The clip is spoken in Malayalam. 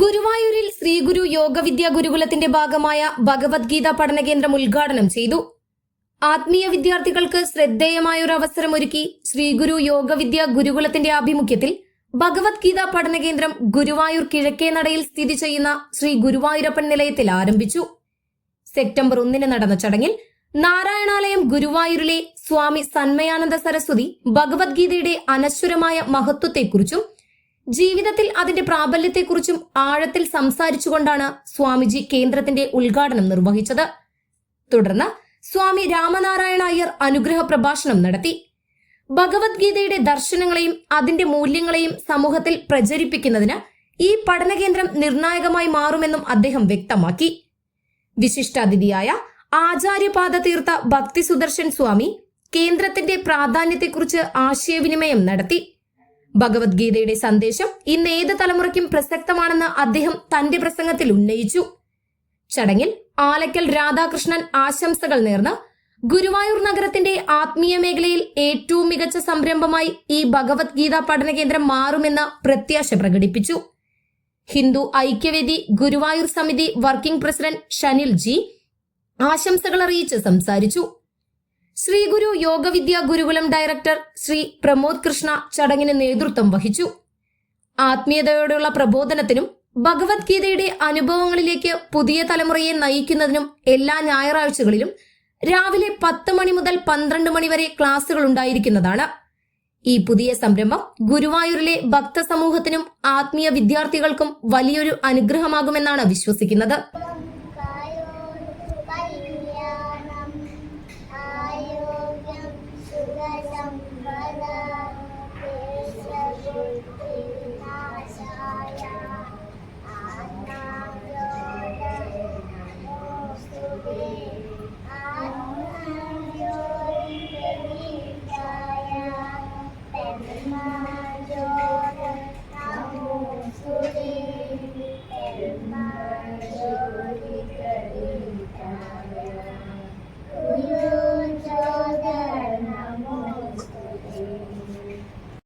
ഗുരുവായൂരിൽ ശ്രീഗുരു യോഗവിദ്യാ ഗുരുകുലത്തിന്റെ ഭാഗമായ ഭഗവത്ഗീത പഠന കേന്ദ്രം ഉദ്ഘാടനം ചെയ്തു. ആത്മീയ വിദ്യാർത്ഥികൾക്ക് ശ്രദ്ധേയമായ ഒരു അവസരമൊരുക്കി ശ്രീഗുരു യോഗവിദ്യ ഗുരുകുലത്തിന്റെ ആഭിമുഖ്യത്തിൽ ഭഗവത്ഗീത പഠന കേന്ദ്രം ഗുരുവായൂർ കിഴക്കേ നടയിൽ സ്ഥിതി ചെയ്യുന്ന ശ്രീ ഗുരുവായൂരപ്പൻ നിലയത്തിൽ ആരംഭിച്ചു. സെപ്റ്റംബർ ഒന്നിന് നടന്ന ചടങ്ങിൽ നാരായണാലയം ഗുരുവായൂരിലെ സ്വാമി സന്മയാനന്ദ സരസ്വതി ഭഗവത്ഗീതയുടെ അനശ്വരമായ മഹത്വത്തെക്കുറിച്ചും ജീവിതത്തിൽ അതിന്റെ പ്രാബല്യത്തെക്കുറിച്ചും ആഴത്തിൽ സംസാരിച്ചുകൊണ്ടാണ് സ്വാമിജി കേന്ദ്രത്തിന്റെ ഉദ്ഘാടനം നിർവഹിച്ചത്. തുടർന്ന് സ്വാമി രാമനാരായണ അയ്യർ അനുഗ്രഹ പ്രഭാഷണം നടത്തി. ഭഗവത്ഗീതയുടെ ദർശനങ്ങളെയും അതിന്റെ മൂല്യങ്ങളെയും സമൂഹത്തിൽ പ്രചരിപ്പിക്കുന്നതിന് ഈ പഠന കേന്ദ്രം നിർണായകമായി മാറുമെന്നും അദ്ദേഹം വ്യക്തമാക്കി. വിശിഷ്ടാതിഥിയായ ആചാര്യപാദ തീർത്ഥ ഭക്തി സുദർശൻ സ്വാമി കേന്ദ്രത്തിന്റെ പ്രാധാന്യത്തെക്കുറിച്ച് ആശയവിനിമയം നടത്തി. ഭഗവത്ഗീതയുടെ സന്ദേശം ഇന്ന് ഏത് തലമുറയ്ക്കും പ്രസക്തമാണെന്ന് അദ്ദേഹം തന്റെ പ്രസംഗത്തിൽ ഉന്നയിച്ചു. ചടങ്ങിൽ ആലക്കൽ രാധാകൃഷ്ണൻ ആശംസകൾ നേർന്ന് ഗുരുവായൂർ നഗരത്തിന്റെ ആത്മീയ മേഖലയിൽ ഏറ്റവും മികച്ച സംരംഭമായി ഈ ഭഗവത്ഗീത പഠന കേന്ദ്രം മാറുമെന്ന് പ്രത്യാശ പ്രകടിപ്പിച്ചു. ഹിന്ദു ഐക്യവേദി ഗുരുവായൂർ സമിതി വർക്കിംഗ് പ്രസിഡന്റ് ഷനിൽ ജി ആശംസകൾ അറിയിച്ച് സംസാരിച്ചു. ശ്രീ ഗുരു യോഗവിദ്യാ ഗുരുകുലം ഡയറക്ടർ ശ്രീ പ്രമോദ് കൃഷ്ണ ചടങ്ങിന് നേതൃത്വം വഹിച്ചു. ആത്മീയതയോടുള്ള പ്രബോധനത്തിനും ഭഗവത്ഗീതയുടെ അനുഭവങ്ങളിലേക്ക് പുതിയ തലമുറയെ നയിക്കുന്നതിനും എല്ലാ ഞായറാഴ്ചകളിലും രാവിലെ പത്ത് മണി മുതൽ പന്ത്രണ്ട് മണി വരെ ക്ലാസുകൾ ഉണ്ടായിരിക്കുന്നതാണ്. ഈ പുതിയ സംരംഭം ഗുരുവായൂരിലെ ഭക്തസമൂഹത്തിനും ആത്മീയ വിദ്യാർത്ഥികൾക്കും വലിയൊരു അനുഗ്രഹമാകുമെന്നാണ് വിശ്വസിക്കുന്നത്. Thank you.